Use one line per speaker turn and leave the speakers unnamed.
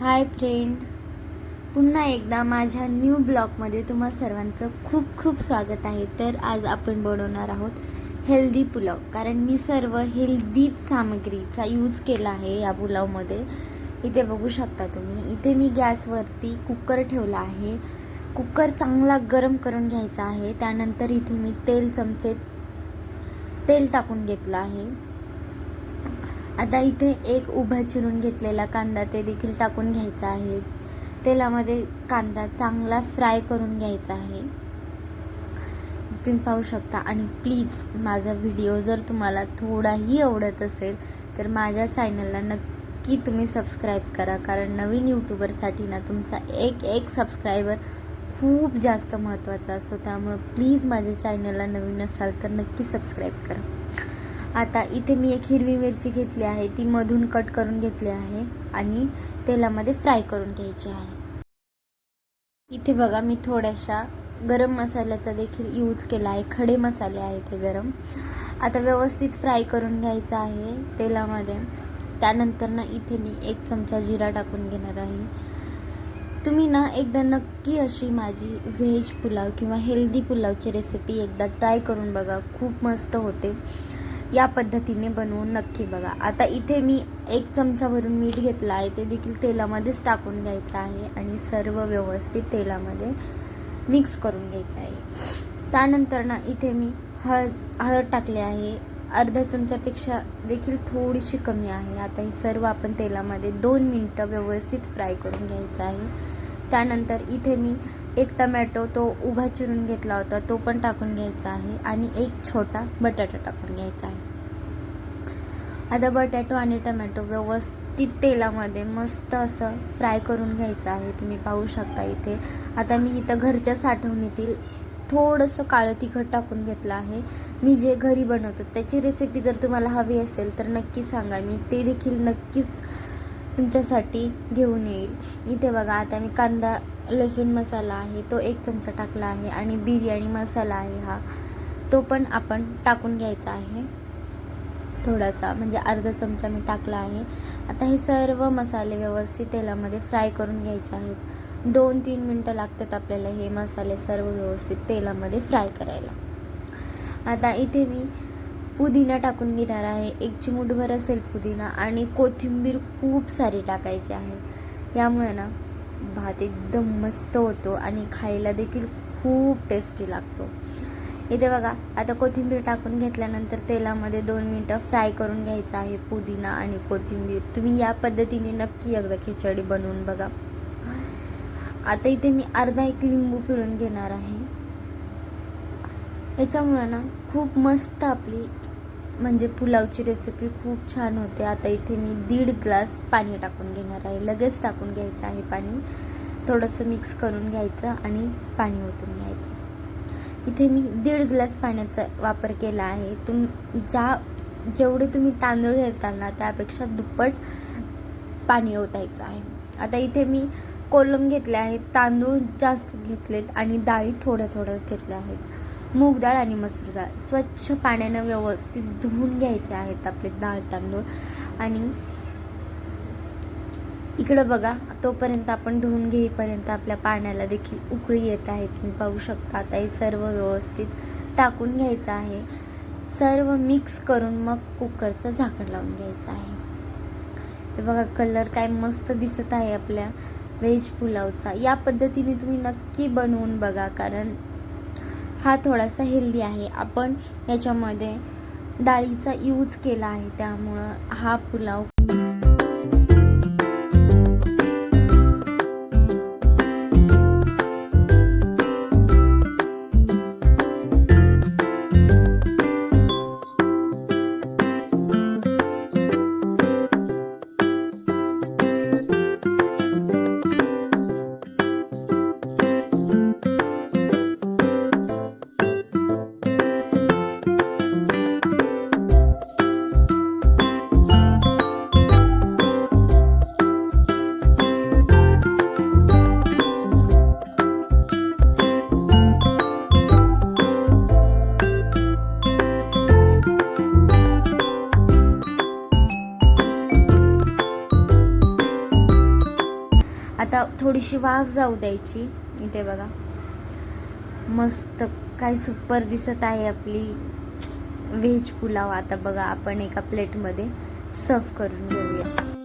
Hi friend. पुन्हा एकदा माझ्या न्यू ब्लॉगमध्ये तुम्हा सर्वांचं खूप खूप स्वागत आहे. तर आज आपण बनवणार आहोत हेल्दी पुलाव. कारण मी सर्व हेल्दीच सामग्रीचा यूज केला आहे या पुलावमध्ये. इथे बघू शकता तुम्ही. इथे मी गॅसवरती कुकर ठेवला आहे. कुकर चांगला गरम करून घ्यायचा आहे. त्यानंतर इथे मी तेल चमचे तेल टाकून घेतलं आहे. आता इथे एक उभा चिरून घेतलेला कांदा ते देखील टाकून घ्यायचा आहे. तेलामध्ये कांदा चांगला फ्राय करून घ्यायचा आहे. तुम्ही पाहू शकता. आणि प्लीज माझा व्हिडिओ जर तुम्हाला थोडाही आवडत असेल तर माझ्या चॅनलला नक्की तुम्ही सबस्क्राईब करा. कारण नवीन यूट्यूबरसाठी ना तुमचा एक एक सबस्क्रायबर खूप जास्त महत्त्वाचा असतो. त्यामुळे प्लीज माझ्या चॅनलला नवीन असाल तर नक्की सबस्क्राईब करा. आता इथे मी एक हिरवी मिरची घेतली आहे. ती मधून कट करून घेतली आहे आणि तेलामध्ये फ्राय करून घ्यायची आहे. इथे बघा मी थोड्याशा गरम मसाल्याचा देखील यूज केला आहे. खडे मसाले आहेत ते गरम. आता व्यवस्थित फ्राय करून घ्यायचं आहे तेलामध्ये. त्यानंतर ना इथे मी एक चमचा जिरा टाकून घेणार आहे. तुम्ही ना एकदा नक्की अशी माझी व्हेज पुलाव किंवा हेल्दी पुलावची रेसिपी एकदा ट्राय करून बघा. खूप मस्त होते. या पद्धतीने बनवून नक्की बघा. आता इथे मी एक चमचा भरून मीठ घेतलं आहे. ते देखील तेलामध्येच टाकून घ्यायचं आहे आणि सर्व व्यवस्थित तेलामध्ये मिक्स करून घ्यायचं आहे. त्यानंतर ना इथे मी हळद हळद टाकले आहे. अर्ध्या चमच्यापेक्षा देखील थोडीशी कमी आहे. आता हे सर्व आपण तेलामध्ये दोन मिनटं व्यवस्थित फ्राय करून घ्यायचं आहे. त्यानंतर इथे मी एक टमॅटो तो उभा चिरून घेतला होता तो पण टाकून घ्यायचा आहे आणि एक छोटा बटाटा टाकून घ्यायचा आहे. आता बटाटो आणि टमॅटो व्यवस्थित तेलामध्ये मस्त असं फ्राय करून घ्यायचं आहे. तुम्ही पाहू शकता इथे. आता मी इथं घरच्या साठवणीतील थोडंसं काळं तिखट टाकून घेतलं आहे. मी जे घरी बनवतो त्याची रेसिपी जर तुम्हाला हवी असेल तर नक्की सांगा. मी ते देखील नक्कीच तुमच्यासाठी घेऊन येईल. इथे बघा आता मी कांदा लसूण मसाला आहे तो एक चमचा टाकला आहे आणि बिर्याणी मसाला आहे हा. तो पण आपण टाकून घ्यायचा आहे. थोडासा म्हणजे अर्धा चमचा मी टाकला आहे. आता हे सर्व मसाले व्यवस्थित तेलामध्ये फ्राय करून घ्यायचे आहेत. दोन तीन मिनटं लागतात आपल्याला हे मसाले सर्व व्यवस्थित तेलामध्ये फ्राय करायला. आता इथे मी पुदिना टाकून घेणार आहे. एक चिमूटभर असेल पुदिना आणि कोथिंबीर खूप सारी टाकायची आहे. यामुळे ना भात एकदम मस्त होतो आणि खायला देखील खूप टेस्टी लागतो. इथे बघा आता कोथिंबीर टाकून घेतल्यानंतर तेलामध्ये दोन मिनटं फ्राय करून घ्यायचं आहे पुदिना आणि कोथिंबीर. तुम्ही या पद्धतीने नक्की एकदा खिचडी बनवून बघा. आता इथे मी अर्धा एक लिंबू पिळून घेणार आहे. याच्यामुळं ना खूप मस्त आपली म्हणजे पुलावची रेसिपी खूप छान होते. आता इथे मी दीड ग्लास पाणी टाकून घेणार आहे. लगेच टाकून घ्यायचं आहे पाणी. थोडंसं मिक्स करून घ्यायचं आणि पाणी ओतून घ्यायचं. इथे मी दीड ग्लास पाण्याचा वापर केला आहे. तुम ज्या जेवढे तुम्ही तांदूळ घेताल ना त्यापेक्षा दुप्पट पाणी ओतायचं आहे. आता इथे मी कोलम घेतले आहेत तांदूळ जास्त घेतलेत आणि डाळी थोड्या थोड्याच घेतल्या आहेत. मूग डाळ आणि मसूर डाळ. स्वच्छ पाण्यानं व्यवस्थित धुवून घ्यायचे आहेत आपले डाळ तांदूळ. आणि इकडं बघा तोपर्यंत आपण धुवून घेईपर्यंत आपल्या पाण्याला देखील उकळी येत आहेत. तुम्ही पाहू शकता आता हे सर्व व्यवस्थित टाकून घ्यायचं आहे. सर्व मिक्स करून मग कुकरचं झाकण लावून घ्यायचं आहे. तर बघा कलर काय मस्त दिसत आहे आपल्या. व्हेज पुलावचा. या पद्धतीने तुम्ही नक्की बनवून बघा कारण हा थोडासा हेल्दी आहे. आपण याच्यामध्ये डाळीचा यूज केला आहे त्यामुळं हा पुलाव थोडीशी वाफ जाऊ द्यायची. इथे बघा. मस्त काय सुपर दिसत आहे आपली व्हेज पुलाव. आता बघा आपण एका प्लेटमध्ये सर्व करून घेऊया.